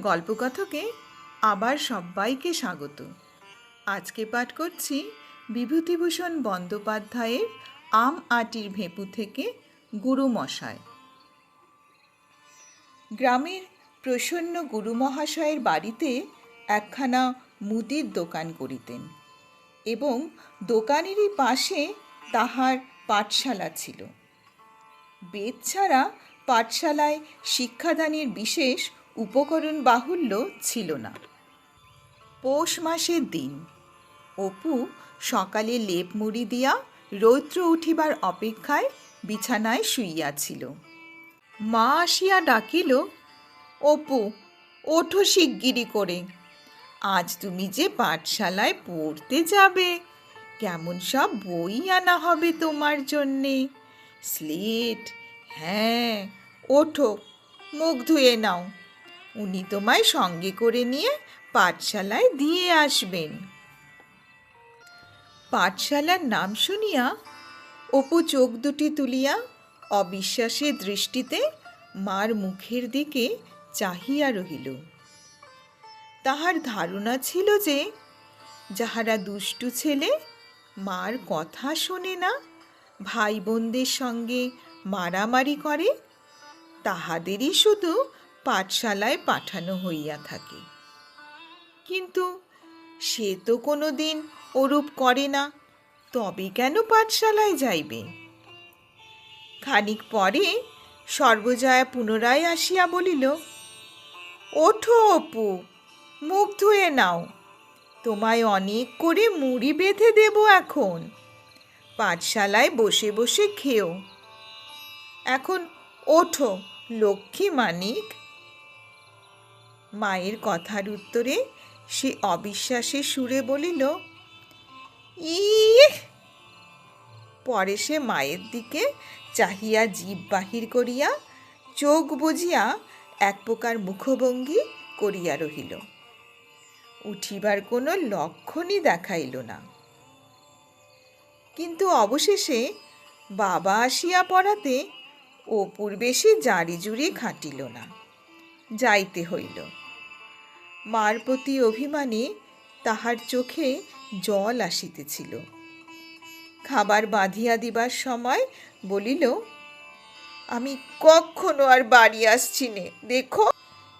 গল্পকথকে আবার সবাইকে স্বাগত। আজকে পাঠ করছি বিভূতিভূষণ বন্দ্যোপাধ্যায়ের আম আটির ভেপু থেকে গুরুমশায় গ্রামের প্রসন্ন গুরুমহাশয়ের বাড়িতে একখানা মুদির দোকান করিতেন এবং দোকানেরই পাশে তাহার পাঠশালা ছিল। বেদ ছাড়া পাঠশালায় শিক্ষাদানের বিশেষ উপকরণ বাহুল্য ছিল না। পৌষ মাসের দিন অপু সকালে লেপ মুড়ি দিয়া রৌদ্র উঠিবার অপেক্ষায় বিছানায় শুইয়াছিল। মা আসিয়া ডাকিল, অপু, ওঠো শিগগিরি করে। আজ তুমি যে পাঠশালায় পড়তে যাবে, কেমন সব বই আনা হবে তোমার জন্যে? স্লেট হ্যাঁ ওঠো, মুখ ধুয়ে নাও। উনি তোমায় সঙ্গে করে নিয়ে পাঠশালায় দিয়ে আসবেন। পাঠশালার নাম শুনিয়া অপু চোখ দুটি তুলিয়া অবিশ্বাসের দৃষ্টিতে মার মুখের দিকে চাহিয়া রহিল। তাহার ধারণা ছিল যে যাহারা দুষ্টু ছেলে মার কথা শোনে না ভাই বোনদের সঙ্গে মারামারি করে, তাহাদেরই শুধু পাঠশালায় পাঠানো হইয়া থাকে। কিন্তু সে তো কোনো দিন ওরূপ করে না, তবে কেন পাঠশালায় যাইবে? খানিক পরে সর্বজয়া পুনরায় আসিয়া বলিল, ওঠো অপু, মুখ ধুয়ে নাও। তোমায় অনেক করে মুড়ি বেঁধে দেব এখন। পাঠশালায় বসে বসে খেও। এখন ওঠো, লক্ষ্মী মানিক। মায়ের কথার উত্তরে সে অবিশ্বাসে সুরে বলিল, ইহ! পরে সে মায়ের দিকে চাহিয়া জীব বাহির করিয়া চোখ বুঝিয়া এক প্রকার মুখভঙ্গি করিয়া রহিল। উঠিবার কোনো লক্ষণই দেখাইল না। কিন্তু অবশেষে বাবা আসিয়া পড়াতে অপুর বেশি জারি জুড়ি খাটিল না, যাইতে হইল। মার প্রতি অভিমানে তাহার চোখে জল আসিতেছিল। খাবার বাঁধিয়া দিবার সময় বলিল, আমি কখনো আর বাড়ি আসছি নে, দেখো।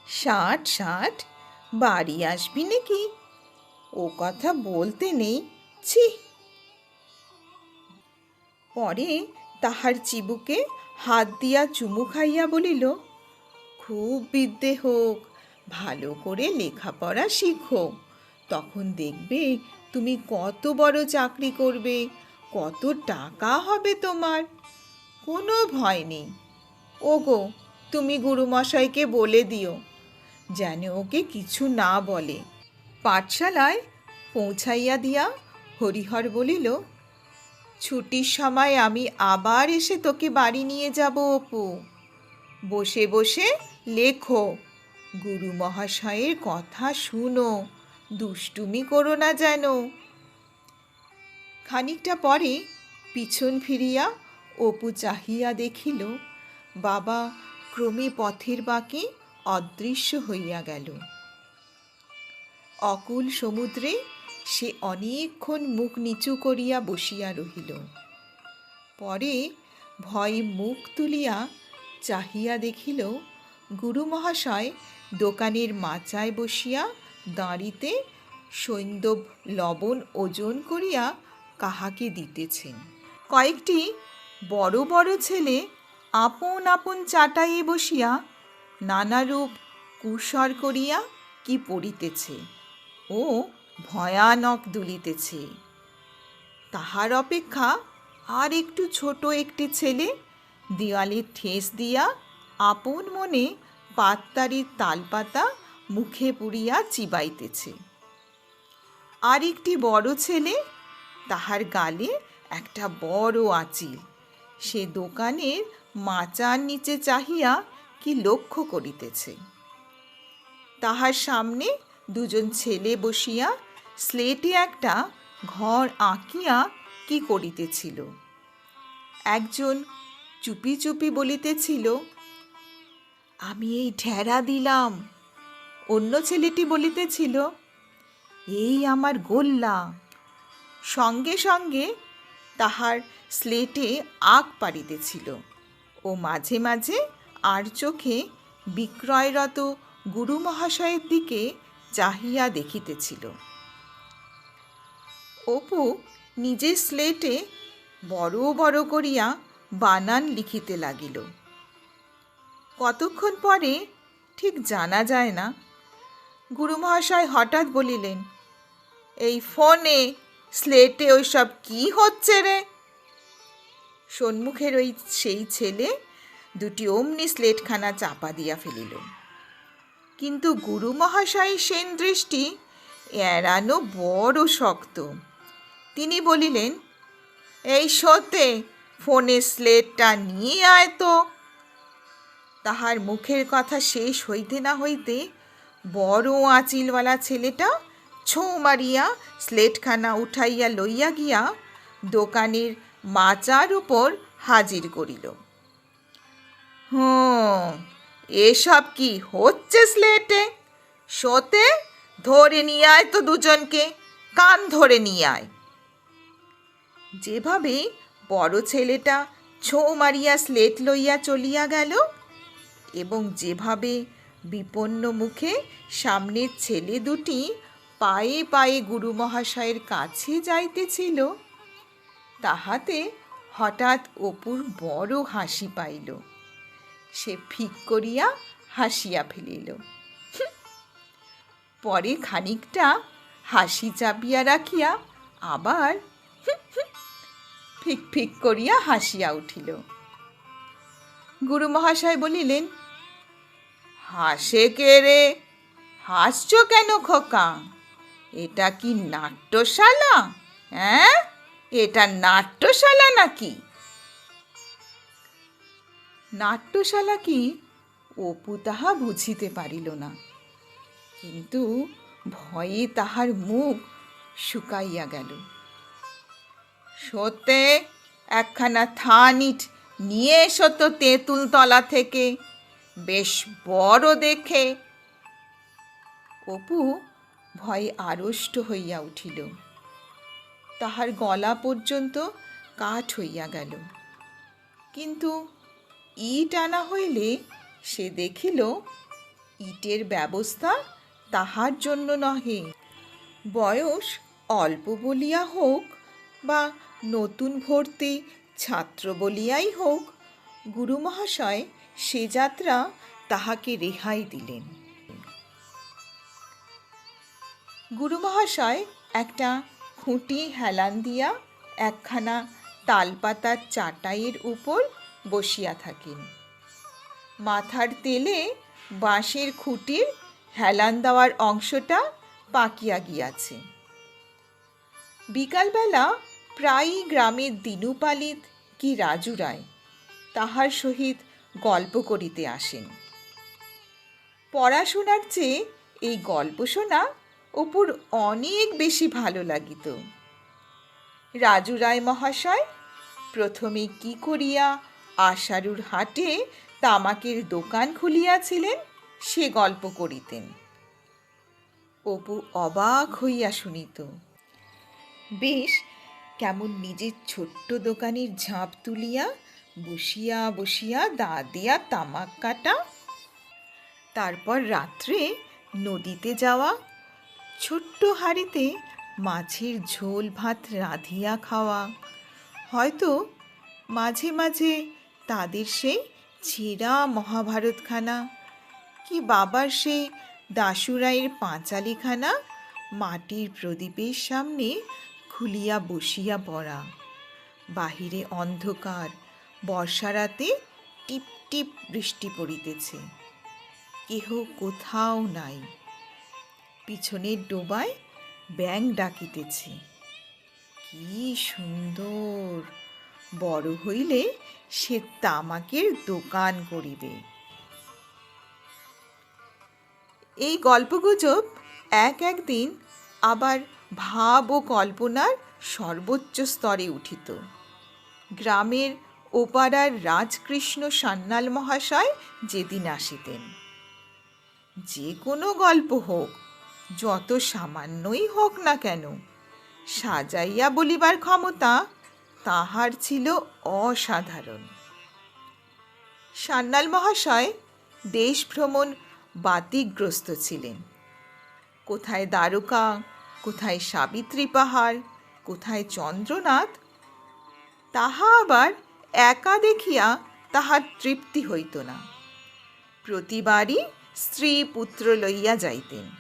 ষাট ষাট, বাড়ি আসবি নাকি? ও কথা বলতে নেই, ছি। পরে তাহার চিবুকে হাত দিয়া চুমু খাইয়া বলিল, খুব বিদ্যে হোক ভালো করে লেখাপড়া শিখো। তখন দেখবে তুমি কত বড় চাকরি করবে, কত টাকা হবে তোমার। কোনো ভয় নেই। ওগো, তুমি গুরুমশাইকে বলে দিও, যেন ওকে কিছু না বলে। পাঠশালায় পৌঁছাইয়া দিয়া হরিহর বলিল, ছুটির সময় আমি আবার এসে তোকে বাড়ি নিয়ে যাব অপু। বসে বসে লেখো। গুরু মহাশয়ের কথা শুনো, দুষ্টুমি করো না যেন। খানিকটা পরে পিছন ফিরিয়া অপু চাহিয়া দেখিল, বাবা ক্রমে পথের বাঁকে অদৃশ্য হইয়া গেল। অকুল সমুদ্রে সে অনেকক্ষণ মুখ নিচু করিয়া বসিয়া রহিল। পরে ভয়ে মুখ তুলিয়া চাহিয়া দেখিল, গুরু মহাশয় দোকানের মাচায় বসিয়া দাঁড়িতে সৈন্দব লবণ ওজন করিয়া কাহাকে দিতেছেন? কয়েকটি বড় বড় ছেলে আপন আপন চাটাইয়ে বসিয়া নানারূপ কুসর করিয়া কি পড়িতেছে ও ভয়ানক দুলিতেছে। তাহার অপেক্ষা আর একটু ছোট একটি ছেলে দেওয়ালে ঠেস দিয়া আপন মনে পাত্তারির তালপাতা মুখে পুড়িয়া চিবাইতেছে। আর একটি বড় ছেলে, তাহার গালে একটা বড় আঁচিল। সে দোকানের মাচার নিচে চাহিয়া কি লক্ষ্য করিতেছে? তাহার সামনে দুজন ছেলে বসিয়া স্লেটে একটা ঘর আঁকিয়া কি করিতেছিল? একজন চুপি চুপি বলিতেছিল আমি এই ঢেরা দিলাম। অন্য ছেলেটি বলিতেছিল, এই আমার গোল্লা। সঙ্গে সঙ্গে তাহার স্লেটে আগ পাড়িতেছিল ও মাঝে মাঝে আর চোখে বিক্রয়রত গুরু মহাশয়ের দিকে চাহিয়া দেখিতেছিল। অপু নিজের স্লেটে বড় বড় করিয়া বানান লিখিতে লাগিল। কতক্ষণ পরে? ঠিক জানা যায় না। গুরু মহাশয় হঠাৎ বলিলেন, এই ফোনে, স্লেটে ওইসব কি হচ্ছে রে? সন্মুখের ওই সেই ছেলে দুটি অমনি স্লেটখানা চাপা দিয়া ফেলিল। কিন্তু গুরু সেন দৃষ্টি এড়ানো বড় শক্ত। তিনি বলিলেন, এই সতে ফোনে স্লেটটা নিয়ে আয় তো। তাহার মুখের কথা শেষ হইতে না হইতে বড় আঁচিলওয়ালা ছেলেটা ছোঁ মারিয়া স্লেটখানা উঠাইয়া লইয়া গিয়া দোকানের মাচার উপর হাজির করিল। হুম, এসব কি হচ্ছে স্লেটে? শোতে ধরে নিয়ে আয় তো দুজনকে, কান ধরে নিয়ে আয়। যেভাবে বড় ছেলেটা ছোঁ মারিয়া স্লেট লইয়া চলিয়া গেল এবং যেভাবে বিপন্ন মুখে সামনের ছেলে দুটি পায়ে পায়ে গুরু মহাশয়ের কাছে যাইতেছিল, তাহাতে হঠাৎ অপুর বড় হাসি পাইল। সে ফিক করিয়া হাসিয়া ফেলিল। পরে খানিকটা হাসি চাপিয়া রাখিয়া আবার ফিক ফিক করিয়া হাসিয়া উঠিল। গুরু মহাশয় বলিলেন হাসে কে রে? হাসছ কেন খোকা? এটা কি নাট্যশালা? হ্যাঁ? এটা নাট্যশালা নাকি? নাট্যশালা কি? অপু তাহা বুঝিতে পারিল না। কিন্তু ভয়ে তাহার মুখ শুকাইয়া গেল। সত্যে একখানা থানিট নিয়ে এসো তো তেঁতুলতলা থেকে। বেশ বড় দেখে। অপু ভয়ে আড়ষ্ট হইয়া উঠিল। তাহার গলা পর্যন্ত কাঠ হইয়া গেল। কিন্তু ইট আনা হইলে সে দেখিল, ইটের ব্যবস্থা তাহার জন্য নহে। বয়স অল্প বলিয়া হোক বা নতুন ভর্তি ছাত্র বলিয়াই হোক, গুরু মহাশয় সে যাত্রা তাহাকে রেহাই দিলেন। গুরু মহাশয় একটা খুঁটি হেলান দিয়া একখানা তালপাতার চাটাইয়ের উপর বসিয়া থাকেন। মাথার তেলে বাঁশের খুঁটির হেলান দেওয়ার অংশটা পাকিয়া গিয়াছে। বিকালবেলা প্রায়ই গ্রামের দিনুপালিত কি রাজু রায় তাহার সহিত গল্প করিতে আসেন। পড়াশোনার চেয়ে এই গল্প শোনা অপুর অনেক বেশি ভালো লাগিত। রাজু রায় মহাশয়, প্রথমে কি করিয়া আশারুর হাটে তামাকের দোকান খুলিয়াছিলেন, সে গল্প করিতেন। অপু অবাক হইয়া শুনিত, বেশ, কেমন নিজের ছোট্ট দোকানের ঝাঁপ তুলিয়া বসিয়া বসিয়া দা দিয়া তামাক কাটা। তারপর রাত্রে নদীতে যাওয়া। ছোট্ট হাঁড়িতে মাছের ঝোল ভাত রাঁধিয়া খাওয়া। হয়তো মাঝে মাঝে তাদের সেই ছেঁড়া মহাভারতখানা, কি বাবার সেই দাসুরাইয়ের পাঁচালিখানা মাটির প্রদীপের সামনে খুলিয়া বসিয়া পড়া। বাহিরে অন্ধকার বর্ষারাতে টিপ টিপ বৃষ্টি পড়িতেছে। কেহ কোথাও নাই। পিছনের ডোবায় ব্যাং ডাকিতেছে। কি সুন্দর! বড় হইলে সে তামাকের দোকান করিবে। এই গল্পগুজব এক একদিন আবার ভাব ও কল্পনার সর্বোচ্চ স্তরে উঠিত। গ্রামের ওপাড়ার রাজকৃষ্ণ সান্যাল মহাশয় যেদিন আসিতেন। যে কোনো গল্প হোক, যত সামান্যই হোক না কেন, সাজাইয়া বলিবার ক্ষমতা তাহার ছিল অসাধারণ। সান্যাল মহাশয় দেশ ভ্রমণ বাতিগ্রস্ত ছিলেন। কোথায় দ্বারকা, কোথায় সাবিত্রী পাহাড়, কোথায় চন্দ্রনাথ, তাহা আবার একা দেখিয়া তাহার তৃপ্তি হইত না। প্রতিবারই স্ত্রী পুত্র লইয়া যাইতেন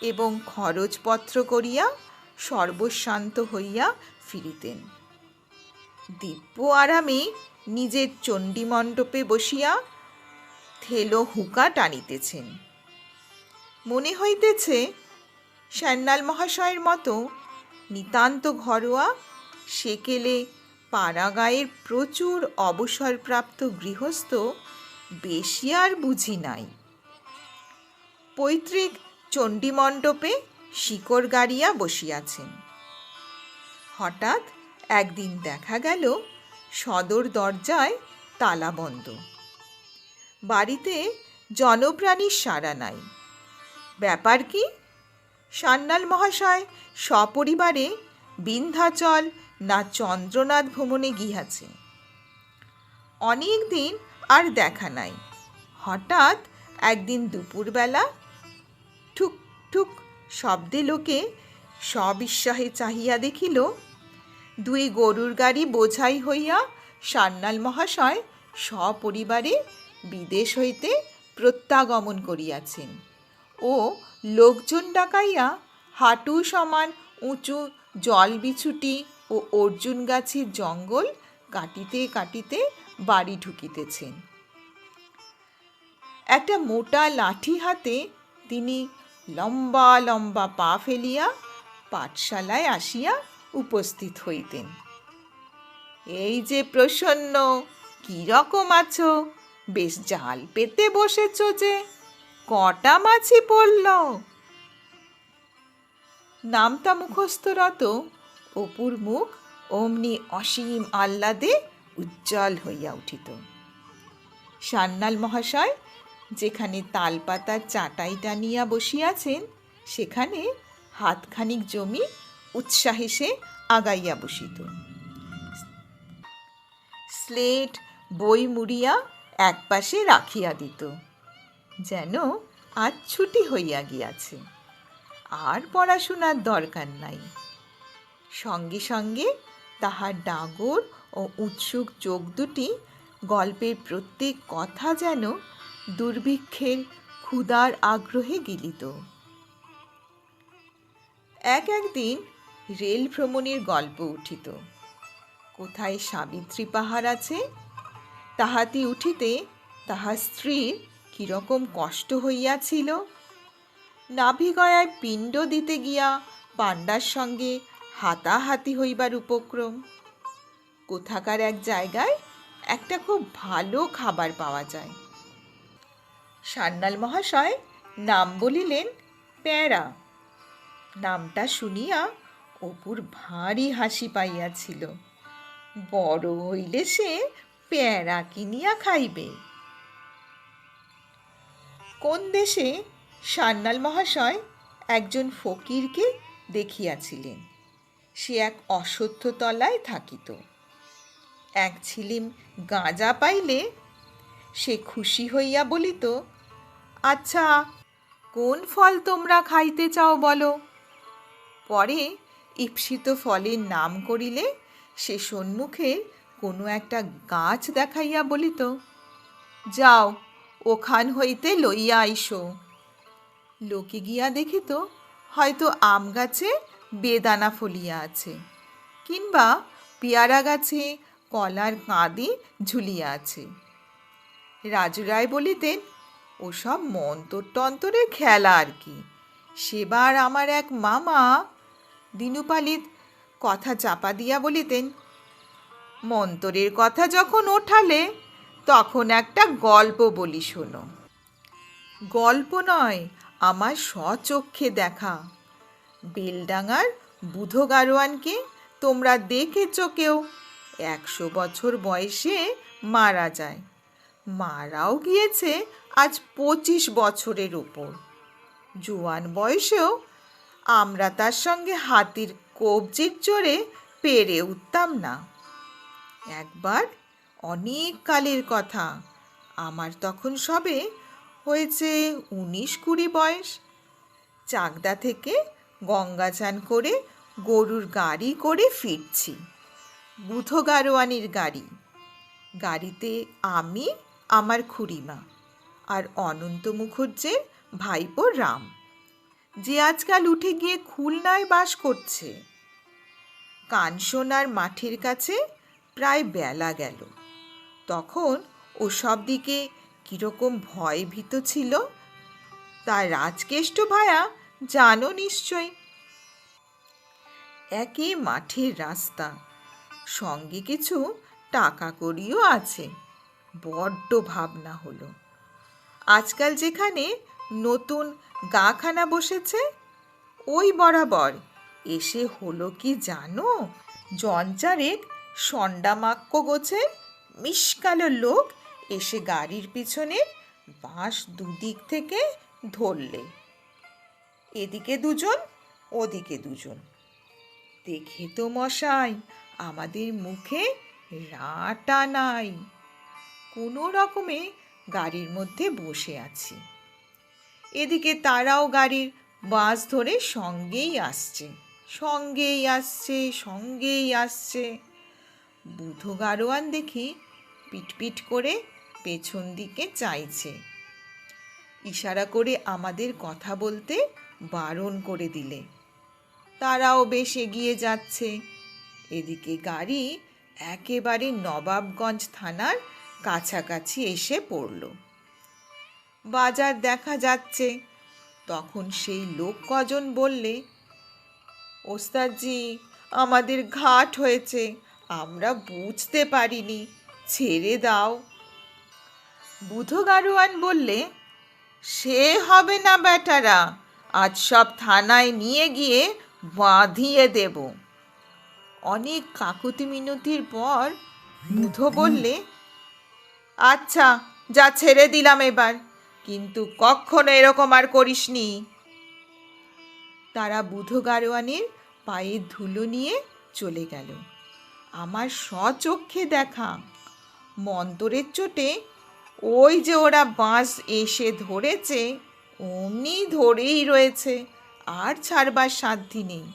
এবং খরচপত্র করিয়া সর্বশান্ত হইয়া ফিরিতেন। দিব্য আরামে নিজের চণ্ডীমণ্ডপে বসিয়া থেলো হুকা টানিতেছেন। মনে হইতেছে সান্যাল মহাশয়ের মতো নিতান্ত ঘরোয়া সেকেলে পাড়াগাঁয়ের প্রচুর অবসরপ্রাপ্ত গৃহস্থ বেশি আর বুঝি নাই। পৈতৃক চণ্ডীমণ্ডপে শিকড় গাড়িয়া বসিয়াছেন। হঠাৎ একদিন দেখা গেল, সদর দরজায় তালা বন্ধ। বাড়িতে জনপ্রাণীর সাড়া নাই। ব্যাপার কি? সান্যাল মহাশয় সপরিবারে বিন্ধ্যাচল না চন্দ্রনাথ ভ্রমণে গিয়াছেন অনেক দিন আর দেখা নাই। হঠাৎ একদিন দুপুরবেলা ঠুক ঠুক শব্দে লোকে সবিস্ময়ে চাহিয়া দেখিল, দুই গরুর গাড়ি বোঝাই হইয়া সান্যাল মহাশয় সপরিবারে বিদেশ হইতে প্রত্যাগমন করিয়াছেন ও লোকজন ডাকাইয়া হাঁটু সমান উঁচু জল বিছুটি ও অর্জুন গাছের জঙ্গল কাটিতে কাটিতে বাড়ি ঢুকিতেছেন। একটা মোটা লাঠি হাতে তিনি লম্বা লম্বা পা ফেলিয়া পাঠশালায় আসিয়া উপস্থিত হইতেন। এই যে প্রসন্ন, কি রকম আছো? বেশ জাল পেতে বসেছ যে, কটা মাছি পড়ল? নামতা মুখস্থরত অপুর মুখ অমনি অসীম আহ্লাদে উজ্জ্বল হইয়া উঠিত। সান্যাল মহাশয়, যেখানে তালপাতার চাটাই টানিয়া বসিয়াছেন, সেখানে হাতখানিক জমি উৎসাহে সে আগাইয়া বসিত। স্লেট, বই মুড়িয়া একপাশে রাখিয়া দিত। যেন আজ ছুটি হইয়া গিয়াছে। আর পড়াশোনার দরকার নাই। সঙ্গে সঙ্গে তাহার ডাগর ও উৎসুক চোখ দুটি গল্পের প্রত্যেক কথা যেন দুর্ভিক্ষের ক্ষুধার আগ্রহে গিলিত। এক একদিন রেল ভ্রমণের গল্প উঠিত। কোথায় সাবিত্রী পাহাড় আছে? তাহাতে উঠিতে তাহার স্ত্রীর কীরকম কষ্ট হইয়াছিল। নাভিগয়ায় পিণ্ড দিতে গিয়া পাণ্ডার সঙ্গে হাতাহাতি হইবার উপক্রম। কোথাকার এক জায়গায় একটা খুব ভালো খাবার পাওয়া যায়। সান্যাল মহাশয় নাম বলিলেন, প্যারা। নামটা শুনিয়া অপুর ভারী হাসি পাইয়াছিল। বড় হইলে সে প্যারা কিনিয়া খাইবে। কোন দেশে সান্যাল মহাশয় একজন ফকিরকে দেখিয়াছিলেন? সে এক অশ্বত্থ তলায় থাকিত। এক ছিলিম গাঁজা পাইলে সে খুশি হইয়া বলিত আচ্ছা কোন ফল তোমরা খাইতে চাও বলো? পরে ঈপ্সিত ফলের নাম করিলে সে সম্মুখে কোনো একটা গাছ দেখাইয়া বলিত, যাও, ওখান হইতে লইয়া আইসো। লোকে গিয়া দেখিত, হয়তো আম গাছে বেদানা ফলিয়া আছে, কিংবা পেয়ারা গাছে কলার কাঁদি ঝুলিয়া আছে। রাজু রায় বলিতেন, ওসব মন্তর টন্তরের খেলা আর কি। সেবার আমার এক মামা দিনুপালিত কথা চাপা দিয়া বলিতেন, মন্তরের কথা যখন ওঠালে তখন একটা গল্প বলি শোনো। গল্প নয়, আমার স্বচক্ষে দেখা। বেলডাঙার বুধো গারোয়ানকে তোমরা দেখেছ কেউ? একশো বছর বয়সে মারা যায়। মারাও গিয়েছে আজ পঁচিশ বছরের ওপর জোয়ান বয়সেও আমরা তার সঙ্গে হাতির কবজির জোরে পেরে উঠতাম না। একবার অনেক কালের কথা। আমার তখন সবে হয়েছে উনিশ কুড়ি বয়স। চাকদা থেকে গঙ্গা চান করে, গরুর গাড়ি করে ফিরছি। বুধো গারোয়ানির গাড়ি। গাড়িতে আমি, আমার খুড়িমা আর অনন্ত মুখুজ্জের ভাইপো রাম। যে আজকাল উঠে গিয়ে খুলনায় বাস করছে। কানসোনার মাঠের কাছে প্রায় বেলা গেল। তখন ওসব দিকে কীরকম ভয় ভীত ছিল। তা রাজকেষ্ট ভায়া জানো নিশ্চয়। একই মাঠের রাস্তা, সঙ্গে কিছু টাকা কড়িও আছে, বড্ড ভাবনা হলো। আজকাল যেখানে নতুন গাখানা বসেছে, ওই বরাবর। এসে হলো কি জানো জঞ্চারেক সন্ডামাক্য গোছে মিসকালো লোক এসে গাড়ির পিছনে বাঁশ দুদিক থেকে ধরলে। এদিকে দুজন, ওদিকে দুজন। দেখে তো মশাই, আমাদের মুখে রাটা নাই। কোনো রকমে গাড়ির মধ্যে বসে আছি। এদিকে তারাও গাড়ির বাস ধরে সঙ্গেই আসছে সঙ্গেই আসছে সঙ্গেই আসছে। বুধ গারোয়ান দেখি পিটপিট করে পেছন দিকে চাইছে। ইশারা করে আমাদের কথা বলতে বারণ করে দিলে। তারাও বেশ এগিয়ে যাচ্ছে। এদিকে গাড়ি একেবারে নবাবগঞ্জ থানার কাছাকাছি এসে পড়ল। বাজার দেখা যাচ্ছে। তখন সেই লোক কজন বললে, ওস্তাদজি, আমাদের ঘাট হয়েছে। আমরা বুঝতে পারিনি। ছেড়ে দাও। বুধ গারোয়ান বললে, সে হবে না বেটারা আজ সব থানায় নিয়ে গিয়ে বাঁধিয়ে দেব। অনেক কাকুতি মিনতির পর বুধ বললে আচ্ছা যা ছেড়ে দিলাম এবার, কিন্তু কখনো এরকম আর করিসনি। তারা বুধ গারোয়ানের পায়ের ধুলো নিয়ে চলে গেল। আমার স্বচক্ষে দেখা মন্তরের চোটে ওই যে ওরা বাঁশ এসে ধরেছে অমনি ধরেই রয়েছে, আর ছাড়বার সাধ্যি নেই।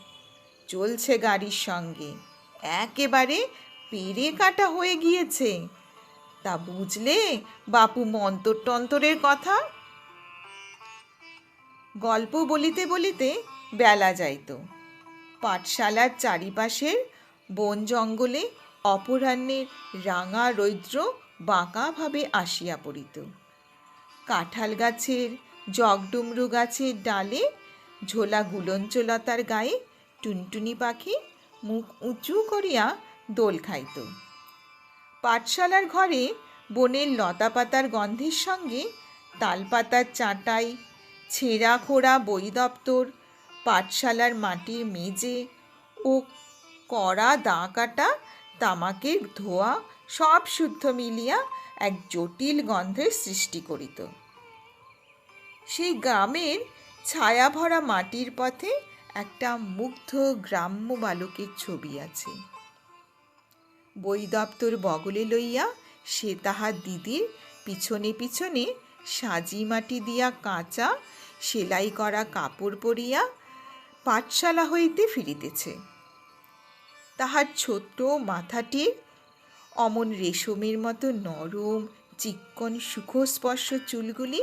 চলছে গাড়ির সঙ্গে, একেবারে পেরে কাটা হয়ে গিয়েছে। তা বুঝলে বাপু মন্তর টন্তরের কথা? গল্প বলিতে বলিতে বেলা যাইত। পাঠশালার চারিপাশের বন জঙ্গলে অপরাহ্নের রাঙা রৌদ্র বাঁকাভাবে আসিয়া পড়িত। কাঁঠাল গাছের জগডুমরু গাছের ডালে, ঝোলা গুলঞ্চলতার গায়ে টুনটুনি পাখি মুখ উঁচু করিয়া দোল খাইত। পাঠশালার ঘরে বনের লতা পাতার গন্ধের সঙ্গে তালপাতার চাটাই, ছেঁড়া খোড়া বই দপ্তর, পাঠশালার মাটির মেজে ও কড়া দাঁ কাটা তামাকের ধোয়া সব শুদ্ধ মিলিয়া এক জটিল গন্ধের সৃষ্টি করিত। সেই গ্রামের ছায়া ভরা মাটির পথে একটা মুগ্ধ গ্রাম্য বালকের ছবি আছে। বই দপ্তর বগলে লইয়া সে তাহার দিদির পিছনে পিছনে সাজি মাটি দিয়া কাঁচা সেলাই করা কাপড় পরিয়া পাঠশালা হইতে ফিরিতেছে। তাহার ছোট্ট মাথাটি অমন রেশমের মতো নরম, চিক্কন, সুখস্পর্শ চুলগুলি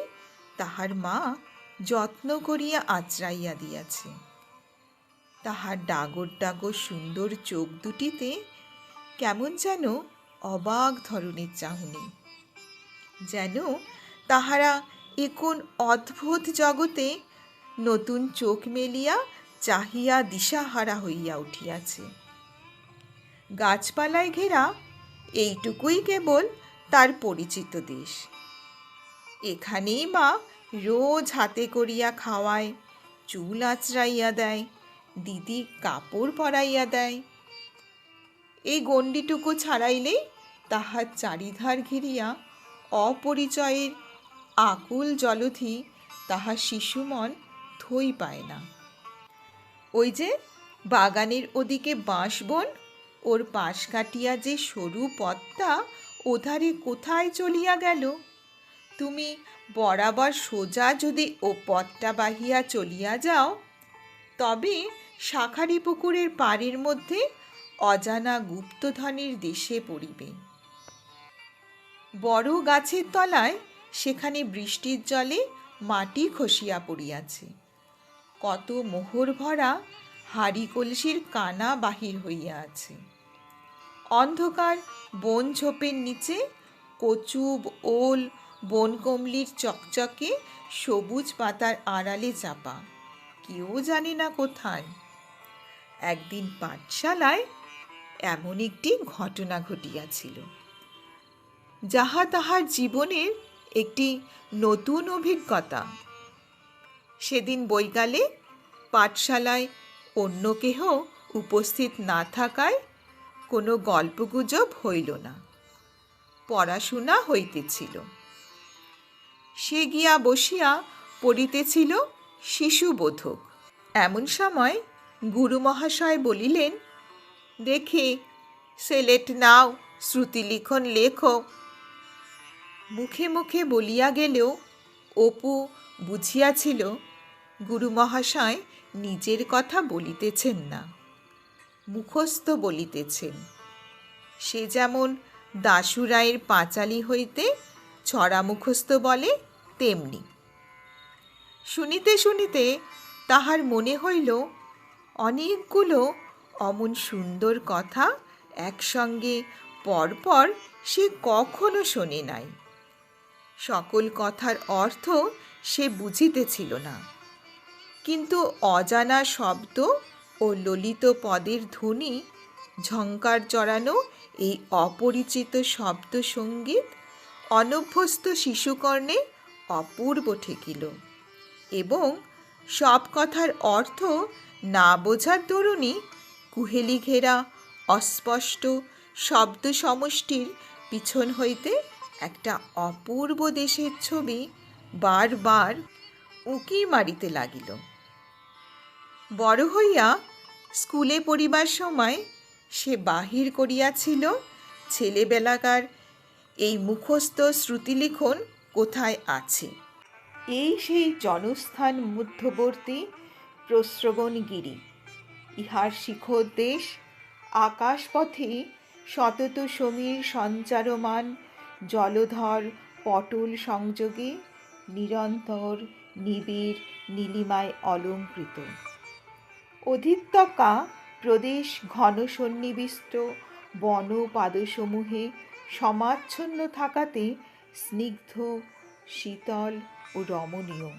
তাহার মা যত্ন করিয়া আঁচড়াইয়া দিয়াছে। তাহার ডাগর ডাগর সুন্দর চোখ দুটিতে কেমন যেন অবাক ধরনের চাহনি, যেন তাহারা এখন অদ্ভুত জগতে নতুন চোখ মেলিয়া চাহিয়া দিশাহারা হইয়া উঠিয়াছে। গাছপালায় ঘেরা এইটুকুই কেবল তার পরিচিত দেশ। এখানেই মা রোজ হাতে করিয়া খাওয়ায়, চুল আঁচড়াইয়া দেয় দিদি কাপড় পরাইয়া দেয়। এই গণ্ডিটুকু ছাড়াইলেই তাহার চারিধার ঘিরিয়া অপরিচয়ের আকুল জলধি তাহার শিশুমন থই পায় না। ওই যে বাগানের ওদিকে বাঁশবন, ওর পাশ কাটিয়া যে সরু পথটা ওধারে কোথায় চলিয়া গেল? তুমি বরাবর সোজা যদি ও পথটা বাহিয়া চলিয়া যাও, তবে শাখারি পুকুরের পাড়ের মধ্যে অজানা গুপ্তধনের দেশে পড়িবে। বড় গাছের তলায় সেখানে বৃষ্টির জলে মাটি খসিয়া পড়িয়াছে। কত মোহর ভরা হাড়ি কলসির কানা বাহির হইয়া আছে। অন্ধকার বন ঝোপের নিচে কচুব ওল বনকমলির চকচকে সবুজ পাতার আড়ালে চাপা। কেউ জানে না কোথায়। একদিন পাঠশালায় এমন একটি ঘটনা ঘটিয়াছিল। যাহা তাহার জীবনের একটি নতুন অভিজ্ঞতা। সেদিন বৈকালে পাঠশালায় অন্য কেহ উপস্থিত না থাকায় কোনো গল্পগুজব হইল না। পড়াশোনা হইতেছিল। সে গিয়া বসিয়া পড়িতেছিল শিশুবোধক। এমন সময় গুরু মহাশয় বলিলেন, দেখি, সেলেট নাও শ্রুতিলিখন লেখো। মুখে মুখে বলিয়া গেলেও অপু বুঝিয়াছিল, গুরু মহাশয় নিজের কথা বলিতেছেন না। মুখস্থ বলিতেছেন, সে যেমন দাসুরায়ের পাঁচালি হইতে ছড়া মুখস্থ বলে তেমনি। শুনিতে শুনিতে তাহার মনে হইল, অনেকগুলো অমন সুন্দর কথা একসঙ্গে পরপর সে কখনো শোনে নাই। সকল কথার অর্থ সে বুঝিতেছিল না। কিন্তু অজানা শব্দ ও ললিত পদের ধ্বনি, ঝঙ্কার চড়ানো এই অপরিচিত শব্দ সংগীত অনভ্যস্ত শিশুকর্ণে অপূর্ব ঠেকিল এবং সব কথার অর্থ না বোঝার দরুনই কুহেলি ঘেরা অস্পষ্ট শব্দ সমষ্টির পিছন হইতে একটা অপূর্ব দেশের ছবি বারবার উঁকি মারিতে লাগিল। বড় হইয়া স্কুলে পড়িবার সময় সে বাহির করিয়াছিল ছেলেবেলাকার এই মুখস্থ শ্রুতিলিখন কোথায় আছে? এই সেই জনস্থান মধ্যবর্তী প্রস্রবণগিরি। ইহার শিখর দেশ আকাশপথে সতত সমীর সঞ্চারমান জলধর পটল সংযোগে নিরন্তর নিবিড় নীলিমায় অলঙ্কৃত। অধিত্যকা প্রদেশ ঘন সন্নিবিষ্ট বন পাদসমূহে সমাচ্ছন্ন থাকাতে স্নিগ্ধ, শীতল ও রমণীয়।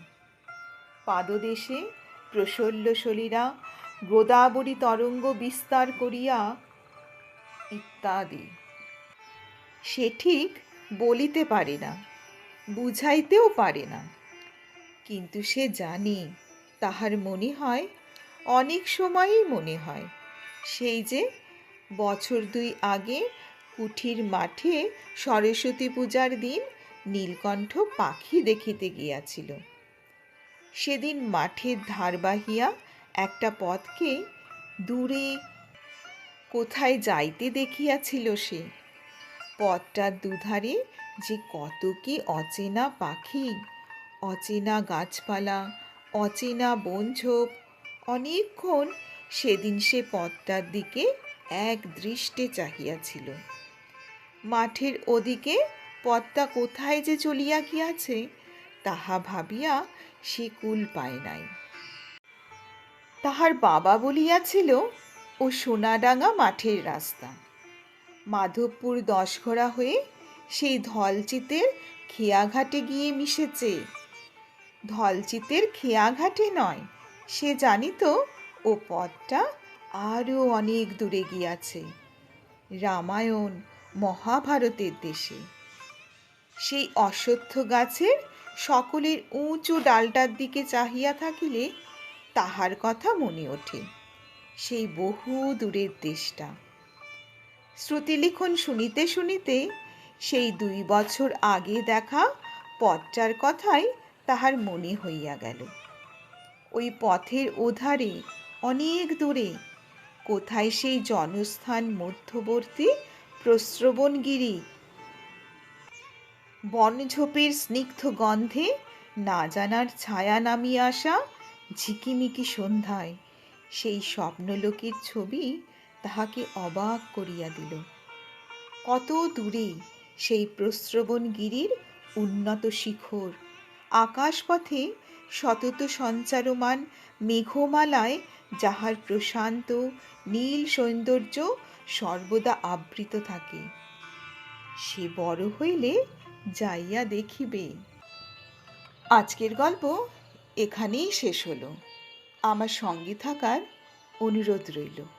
পাদদেশে প্রসল্য সলীরা গোদাবরী তরঙ্গ বিস্তার করিয়া ইত্যাদি। সে ঠিক বলিতে পারে না, বুঝাইতেও পারে না। কিন্তু সে জানে, তাহার মনে হয়, অনেক সময়ই মনে হয়, সেই যে বছর দুই আগে কুঠির মাঠে সরস্বতী পূজার দিন নীলকণ্ঠ পাখি দেখিতে গিয়াছিল। সেদিন মাঠের ধার বাহিয়া একটা পথকে দূরে কোথায় যাইতে দেখিয়াছিল সে। পথটার দুধারে যে কত কি অচেনা পাখি, অচেনা গাছপালা, অচেনা বনঝোপ, অনেকক্ষণ সেদিন সে পথটার দিকে এক দৃষ্টে চাহিয়াছিল। মাঠের ওদিকে পথটা কোথায় যে চলিয়া গিয়াছে, তাহা ভাবিয়া সে কুল পায় নাই। তাহার বাবা বলিয়াছিল, ও সোনাডাঙ্গা মাঠের রাস্তা। মাধবপুর দশঘরা হয়ে সেই ধলচিতের খেয়াঘাটে গিয়ে মিশেছে। ধলচিতের খেয়াঘাটে নয়, সে জানিত, ও পথটা আরও অনেক দূরে গিয়াছে। রামায়ণ মহাভারতের দেশে। সেই অশ্বত্থ গাছের সকলের উঁচু ডালটার দিকে চাহিয়া থাকিলে তাহার কথা মনে ওঠে। সেই বহু দূরের দেশটা। শ্রুতিলিখন শুনিতে শুনিতে সেই দুই বছর আগে দেখা পথটার কথাই তাহার মনে হইয়া গেল। ওই পথের ওধারে অনেক দূরে কোথায় সেই জনস্থান মধ্যবর্তী প্রস্রবণগিরি। বনঝোপের স্নিগ্ধ গন্ধে না জানার ছায়া নামিয়ে আসা ঝিকিমিকি সন্ধ্যায়। সেই স্বপ্নলোকের ছবি তাহাকে অবাক করিয়া দিল। কত দূরে সেই প্রস্রবণগিরির উন্নত শিখর। আকাশপথে সতত সঞ্চারমান মেঘমালায় যাহার প্রশান্ত নীল সৌন্দর্য সর্বদা আবৃত থাকে। সে বড় হইলে যাইয়া দেখিবে। আজকের গল্প এখানেই শেষ হলো। আমার সঙ্গে থাকার অনুরোধ রইল।